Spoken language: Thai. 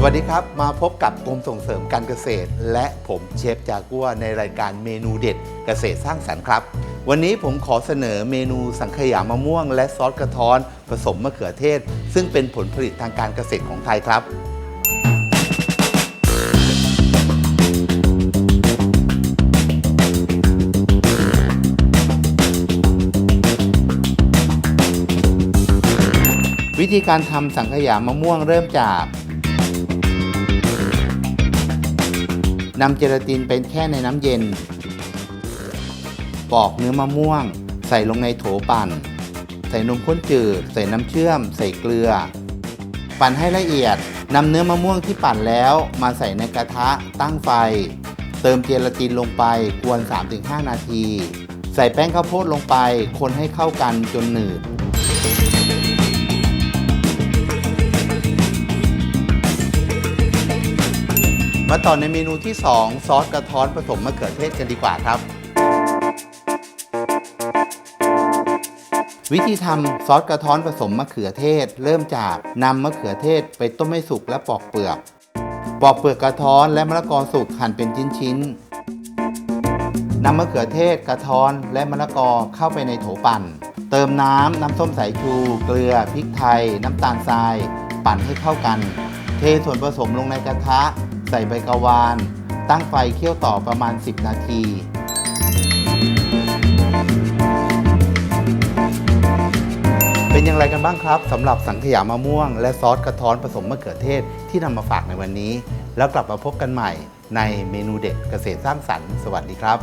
สวัสดีครับ มาพบกับกรมส่งเสริมการเกษตร และผมเชฟจากัวในรายการเมนูเด็ดเกษตรสร้างสรรค์ครับ วันนี้ผมขอเสนอเมนูสังขยามะม่วง และซอสกระท้อน ผสมมะเขือเทศ ซึ่งเป็นผลผลิตทางการเกษตรของไทยครับวิธีการทำสังขยามะม่วงเริ่มจาก นำเจลาตินเป็นแค่ในน้ำเย็น ปอกเนื้อมะม่วง ใส่ลงในโถปั่น ใส่นมข้นจืด ใส่น้ำเชื่อม ใส่เกลือ ปั่นให้ละเอียดนำเนื้อมะม่วงที่ปั่นแล้วมาใส่ในกระทะตั้งไฟ เติมเจลาตินลงไปกวน 3-5 นาที ใส่แป้งข้าวโพดลงไป คนให้เข้ากันจนหนืด มาต่อในเมนูที่ 2 ซอสกระท้อนผสมมะเขือเทศกันดีกว่าครับ วิธีทำซอสกระท้อนผสมมะเขือเทศ เริ่มจากนำมะเขือเทศไปต้มให้สุกและปอกเปลือก ปอกเปลือกกระท้อนและมะละกอสุกหั่นเป็นชิ้นๆนำมะเขือเทศกระท้อนและมะละกอเข้าไปในโถปั่น เติมน้ำน้ำส้มสายชู เกลือพริกไทย น้ำตาลทราย ปั่นให้เข้ากัน เทส่วนผสมลงในกระทะ ใส่ใบกะวาน ตั้งไฟเคี่ยวต่อประมาณ 10 นาที เป็นอย่างไรกันบ้างครับสำหรับสังขยามะม่วง และซอสกระท้อนผสมมะเขือเทศที่นำมาฝากในวันนี้ แล้วกลับมาพบกันใหม่ในเมนูเด็ดเกษตรสร้างสรรค์ สวัสดีครับ